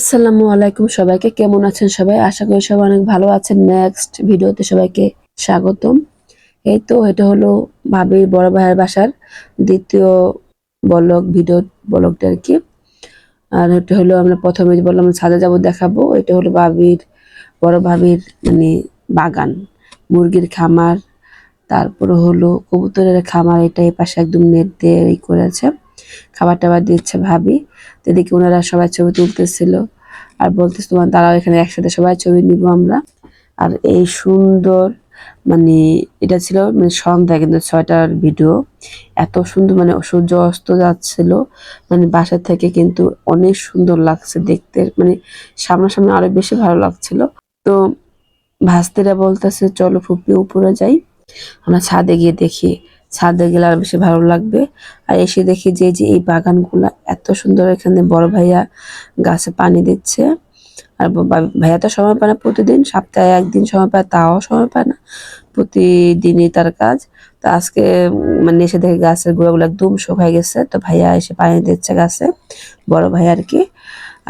আসসালামু আলাইকুম সবাইকে। কেমন আছেন সবাই? আশা করি সবাই অনেক ভালো আছেন। নেক্সট ভিডিওতে সবাইকে স্বাগতম। এই তো, এটা হলো ভাবির বড় ভাইয়ের বাসার দ্বিতীয় বলক, ভিডিও বলকটা আর কি। আর এটা হলো আমরা প্রথমে বললাম, ছাদে যাব দেখাবো। এটা হলো ভাবির, বড় ভাবির মানে বাগান, মুরগির খামার। তারপরে হলো কবুতরের খামার। এটা এই পাশে একদম নেট দিয়ে ই করেছে খাবার টাবার দিচ্ছে ভাবি। তো এদিকে ওনারা সবাই ছবি তুলতেছিল আর বলতেছে, তোমার তারাও এখানে একসাথে সবাই ছবি নিব আমরা। আর এই সুন্দর মানে এটা ছিল মানে সন্ধ্যা কিন্তু ছয়টার ভিডিও। এত সুন্দর মানে সূর্য অস্ত যাচ্ছিল। মানে বাসা থেকে কিন্তু অনেক সুন্দর লাগছে দেখতে মানে সামনাসামনি আরও বেশি ভালো লাগছিল। তো ভাস্তিরা বলতেছে, চলো ফুপি উপরে যাই, আমরা ছাদে গিয়ে দেখি। ছাদে গেলে আরও বেশি ভালো লাগবে। আর এসে দেখি যে যে এই বাগানগুলা এত সুন্দর, এখানে বড় ভাইয়া গাছে পানি দিচ্ছে। আর ভাইয়া তো সময় পায় না প্রতিদিন, সপ্তাহে একদিন সময় পায়, তাও সময় পায় না। প্রতিদিনই তার কাজ। তো আজকে মানে এসে দেখে গাছের গোড়াগুলো একদম শুকায় গেছে। তো ভাইয়া এসে পানি দিচ্ছে গাছে, বড় ভাই আর কি।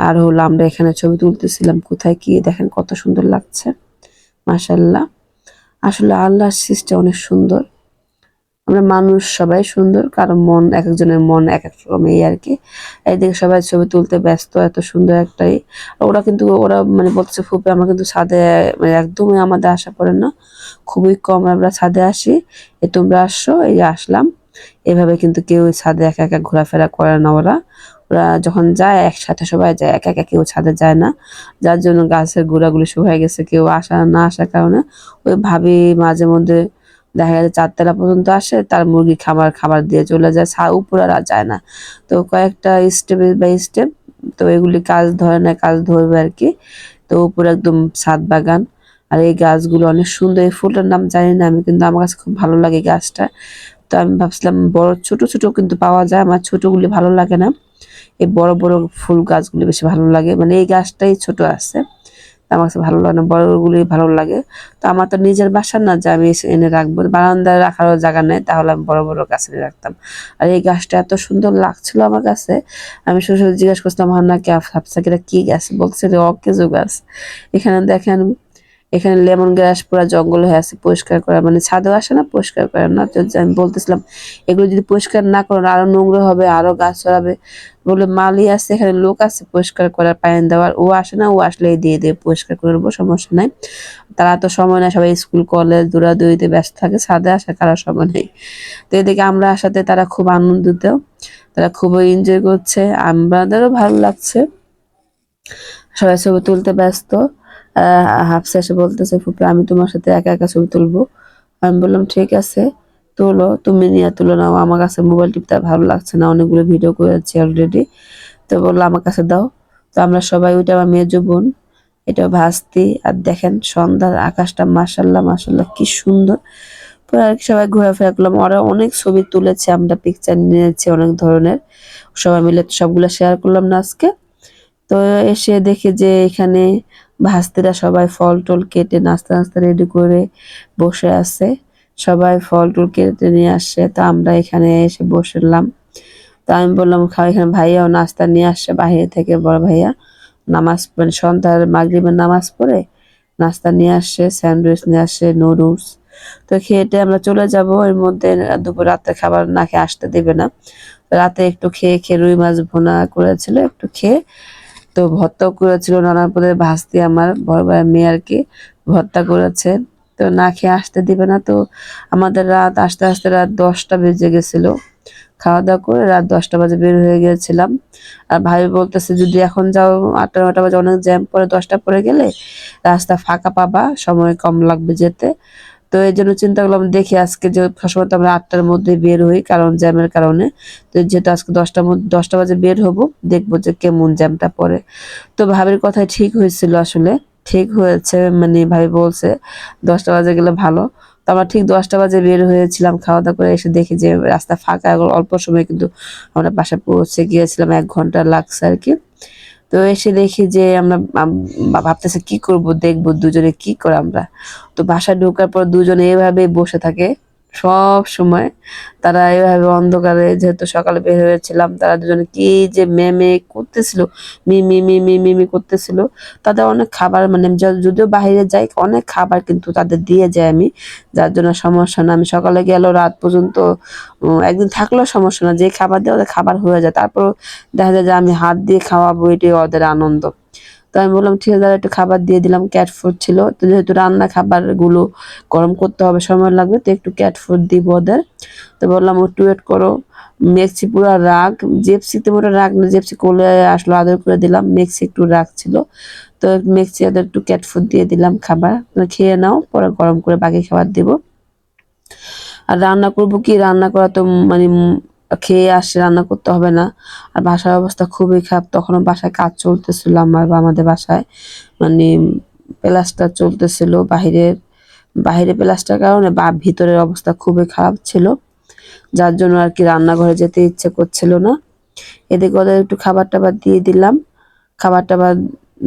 আর হলো আমরা এখানে ছবি তুলতেছিলাম, কোথায় কি, দেখেন কত সুন্দর লাগছে। মাশাল্লাহ আসলে আল্লাহর সৃষ্টি অনেক সুন্দর। আমরা মানুষ সবাই সুন্দর কারণ মন এক একজনের মন এক এক রকম এই আর কি। এইদিকে সবাই ছবি তুলতে ব্যস্ত, এত সুন্দর একটাই। ওরা কিন্তু, ওরা মানে বলছে ফুপে, আমরা কিন্তু ছাদে মানে একদমই আমাদের আসা পড়ে না। খুবই কম আমরা ছাদে আসি। এ তোমরা আসছো এই যে আসলাম। এভাবে কিন্তু কেউ ছাদে একা একা ঘোরাফেরা করে না ওরা। ওরা যখন যায়, একসাথে সবাই যায়, একা একা কেউ ছাদে যায় না। যার জন্য গাছের গোড়াগুলি শুকিয়ে গেছে, কেউ আসা, না আসার কারণে। ওই ভাবি মাঝে মধ্যে দেখা যায় চারতলা পর্যন্ত আসে, তার মুরগি খাবার খাবার দিয়ে চলে যায় উপরে আর যায় না। তো কয়েকটা স্টেপ বাই স্টেপ তো এগুলি কাজ ধরে না কাজ ধরবে আর কি। তো উপরে একদম ছাদ বাগান। আর এই গাছগুলো অনেক সুন্দর, এই ফুলটার নাম জানি না আমি, কিন্তু আমার কাছে খুব ভালো লাগে গাছটা। তো আমি ভাবছিলাম বড়, ছোট ছোট কিন্তু পাওয়া যায়, আমার ছোটগুলি ভালো লাগে না। এই বড় বড় ফুল গাছগুলি বেশি ভালো লাগে। মানে এই গাছটাই ছোট আছে। আমার কাছে ভালো লাগে না, বড়গুলি ভালো লাগে। তো আমার তো নিজের বাসা না যে আমি এনে রাখব। বারান্দায় রাখারও জায়গা নেই, তাহলে আমি বড় বড় গাছ এনে রাখতাম। আর এই গাছটা এত সুন্দর লাগছিল আমার কাছে। আমি শ্বশুর জিজ্ঞাসা করছিলাম, হান্না, কে সাপসাকিরা কী গাছ? বলছে যে অকেজো গাছ। এখানে দেখেন এখানে লেমন গ্রাস পুরো জঙ্গল হয়ে আছে, পরিষ্কার করা মানে ছাদেও আসে না, পরিষ্কার করে না। তো আমি বলতেছিলাম, এগুলো যদি পরিষ্কার না করেন, আরও নোংরা হবে, আরও গাছ ছড়াবে। বলে মালি আছে, এখানে লোক আছে, পরিষ্কার করার পানি দেওয়ার। ও আসে না, ও আসলেই দিয়ে দিয়ে, পরিষ্কার করে দেবো সমস্যা নাই। তারা তো সময় নেই সবাই স্কুল, কলেজ, দৌড়াদৌড়িতে ব্যস্ত থাকে, ছাদে আসা কারও সময় নেই। তো এদিকে আমরা আসাতে তারা খুব আনন্দিত, তারা খুবই এনজয় করছে আমাদেরও ভালো লাগছে। সবাই ছবি তুলতে ব্যস্ত। হাফসা এসে বলতেছে, ফুপি, আমি তোমার সাথে একা একা ছবি তুলবো। আমি বললাম, ঠিক আছে, তোলো, তুমি নিয়ে তুলো নাও। আমার কাছে মোবাইল টিপতে ভালো লাগছে না, অনেকগুলো ভিডিও করেছি অলরেডি তো বলল, আমার কাছে দাও। তো আমরা সবাই, ওইটা আমার মেজ বোন, এটা ভাস্তি, আর দেখেন সন্ধ্যার আকাশটা মাসাল্লাহ মাসাল্লাহ কি সুন্দর। পরে আর কি সবাই ঘোরাফেরা করলাম। ওরা অনেক ছবি তুলেছে, আমরা পিকচার নিয়েছি অনেক ধরনের। সবাই মিলে সবগুলো শেয়ার করলাম না আজকে। তো এসে দেখি যে এখানে ভাস্তিরা সবাই ফল টল কেটে নাস্তা নাস্তা রেডি করে বসে আছে। সবাই ফল টল কেটে নিয়ে আসছে তো আমরা এখানে এসে বসলাম। তো আমি বললাম, খাও এখানে ভাইয়াও নাস্তা নিয়ে আসছে বাইরে থেকে বড় ভাইয়া। নামাজ মানে সন্ধ্যার মাগরিবের নামাজ পড়ে নাস্তা নিয়ে আসছে স্যান্ডউইচ নিয়ে আসছে নুডলস। তো খেয়েটে আমরা চলে যাব। এর মধ্যে দুপুর রাতে খাবার না খেয়ে আসতে দেবে না। রাতে একটু খেয়ে খেয়ে রুই মাছ ভুনা করেছিল, একটু খেয়ে তো ভর্তাও করেছিল নানান পদের ভাস্তি আমার বড় ভাইয়ের মেয়ে আর কি ভর্তা করেছে। তো না খেয়ে আসতে দিবে না তো আমাদের রাত আসতে আসতে রাত দশটা বেজে গেছিল। খাওয়া দাওয়া করে রাত দশটা বাজে বের হয়ে গিয়েছিলাম আর ভাই বলতেছে, যদি এখন যাও আটটা নটা বাজে, অনেক জ্যাম পরে দশটা পরে গেলে রাস্তা ফাঁকা পাবা, সময় কম লাগবে যেতে। তো এই জন্য চিন্তা করলাম, দেখি আজকে যে সবসময় তো আমরা আটটার মধ্যে বের হই কারণ জ্যামের কারণে। তো যেহেতু আজকে দশটার মধ্যে, দশটা বাজে বের হব, দেখব যে কেমন জ্যামটা পড়ে। তো ভাবির কথাই ঠিক হয়েছিল আসলে, ঠিক হয়েছে মানে ভাবি বলছে দশটা বাজে গেলে ভালো। তো আমরা ঠিক দশটা বাজে বের হয়েছিলাম খাওয়া দাওয়া করে এসে দেখি যে রাস্তা ফাঁকা অল্প সময় কিন্তু আমরা বাসায় পৌঁছে গিয়েছিলাম, এক ঘণ্টা লাগছে আর কি। তো এসে দেখি যে আমরা ভাবতেছে কি করব, দেখব দুজনে কি করে আমরা। তো বাসায় ঢোকার পর দুজনে এভাবে বসে থাকে। সব সময় তারা এভাবে অন্ধকারে যেহেতু সকালে বের হয়েছিলাম, তারা দুজনে কি যে মেমে করতেছিল, মি মি মি মি মি মি করতেছিল, তাদের অনেক খাবার মানে যদিও বাইরে যাই, অনেক খাবার কিন্তু তাদের দিয়ে যাই আমি, যার জন্য সমস্যা না। আমি সকালে গেলেও রাত পর্যন্ত একদিন থাকলেও সমস্যা না, যে খাবার দিয়ে ওদের খাবার হয়ে যায়। তারপর দেখা যায় যে আমি হাত দিয়ে খাওয়াবো, এটাই ওদের আনন্দ। তো আমি বললাম, ঠিক আছে একটু খাবার দিয়ে দিলাম ক্যাট ফুড ছিল। তো যেহেতু রান্না খাবারগুলো গরম করতে হবে, সময় লাগবে, তো একটু ক্যাট ফুড দিব ওদের। তো বললাম একটু ওয়েট করো, মেক্সি পুরো রাগ, জেপসিতে পুরো রাগ না, জেপসি কোলে আসলো, আদর করে দিলাম, মেক্সি একটু রাগ ছিল। তো মেক্সি ওদের একটু ক্যাট ফুড দিয়ে দিলাম খাবার খেয়ে নাও, পরে গরম করে বাকি খাবার দিব। আর রান্না করব কি? রান্না করা তো মানে খেয়ে আসে, রান্না করতে হবে না। আর বাসার অবস্থা খুবই খারাপ। তখনও বাসায় কাজ চলতেছিল আমার বা আমাদের বাসায়। মানে প্লাস্টার চলতেছিল। বাহিরের বাহিরে প্লাস্টার কারণে বা ভিতরের অবস্থা খুবই খারাপ ছিল। যার জন্য আর কি রান্নাঘরে যেতে ইচ্ছে করছিল না। এদিকে ওদের একটু খাবার টাবার দিয়ে দিলাম। খাবার টাবার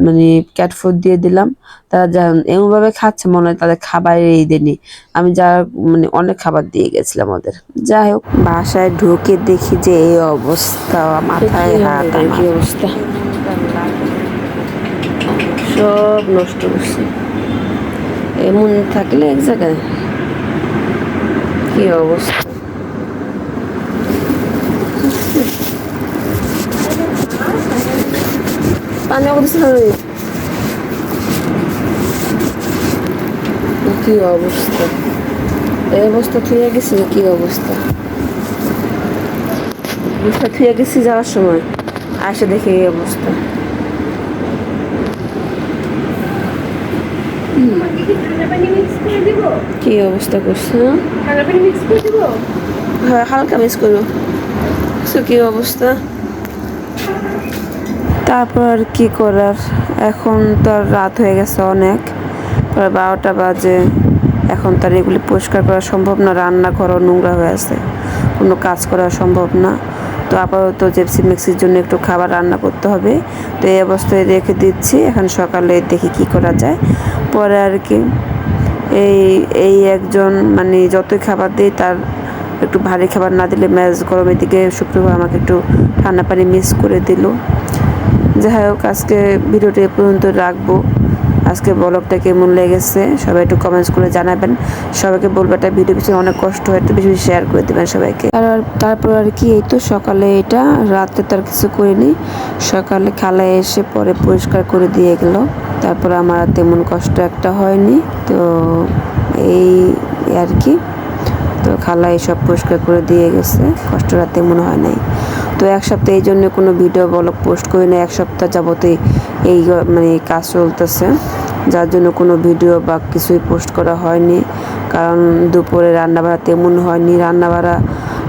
মানে ক্যাট ফুড দিয়ে দিলাম। তারা যা এমনভাবে খাচ্ছে মনে হয় তাদের খাবারের দেনি। আমি যা মানে অনেক খাবার দিয়ে গেছিলাম ওদের। যাই হোক বাসায় ঢুকে দেখি যে এই অবস্থা মাথায় হাত কি অবস্থা সব নষ্ট করছে। এমন থাকলে এক জায়গায় কি অবস্থা? পানি অবস্থা কি অবস্থা? এই অবস্থা থুয়ে গেছি কি অবস্থা? বুঝতে থুয়ে গেছি যাওয়ার সময়। আসে দেখে এই অবস্থা। মিক্স কি অবস্থা করছে? হ্যাঁ? মিক্স হ্যাঁ হালকা মিস করো কি অবস্থা? তারপর কি করার? এখন তো আর রাত হয়ে গেছে অনেক। প্রায় বারোটা বাজে। এখন তার এগুলি পরিষ্কার করা সম্ভব না। রান্না রান্নাঘরও নোংরা হয়ে আছে। কোনো কাজ করা সম্ভব না। তো আপাতত জেপসি মিক্সির জন্য একটু খাবার রান্না করতে হবে। তো এই অবস্থায় রেখে দিচ্ছি। এখন সকালে দেখি কি করা যায়। পরে আর কি। এই এই একজন মানে যতই খাবার দিই তার একটু ভারী খাবার না দিলে ম্যাচ গরমের দিকে শুক্রবার আমাকে একটু ঠান্ডা পানি মিস করে দিল। যাই হোক আজকে ভিডিওটি এ পর্যন্ত রাখব। আজকে ব্লগটা কেমন লেগেছে, সবাই একটু কমেন্টস করে জানাবেন। সবাইকে বলব একটা ভিডিও পিছনে অনেক কষ্ট হয় একটু বেশি বেশি শেয়ার করে দেবেন সবাইকে। আর তারপর আর কি, এই তো সকালে এটা, রাতে তার কিছু করিনি। সকালে খালা এসে পরে পরিষ্কার করে দিয়ে গেল। তারপর আমার তেমন কষ্ট একটা হয়নি, তো এই আর কি। তো খালা এসব পরিষ্কার করে দিয়ে গেছে, কষ্টটা তেমন হয় নাই। তো এক সপ্তাহ এই জন্য কোনো ভিডিও ব্লগ পোস্ট করি না, এক সপ্তাহ যাবতই এই মানে কাজ চলতেছে। যার জন্য কোনো ভিডিও বা কিছুই পোস্ট করা হয়নি। কারণ দুপুরে রান্নাবাড়া তেমন হয়নি, রান্নাবাড়া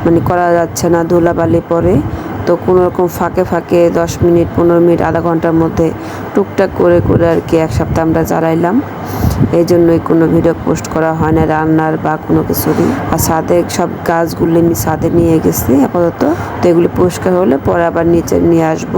মানে করা যাচ্ছে না ধুলাবালি পরে। তো কোনো রকম ফাঁকে ফাঁকে দশ মিনিট, পনেরো মিনিট, আধা ঘণ্টার মধ্যে টুকটাক করে করে আর কি এক সপ্তাহ আমরা জ্বালাইলাম এই জন্যই কোনো ভিডিও পোস্ট করা হয় না, রান্নার বা কোনো কিছুরই। আর ছাদে সব গাছগুলি আমি ছাদে নিয়ে গেছি, আপাতত। তো এগুলি পরিষ্কার হলে পরে আবার নিচে নিয়ে আসব।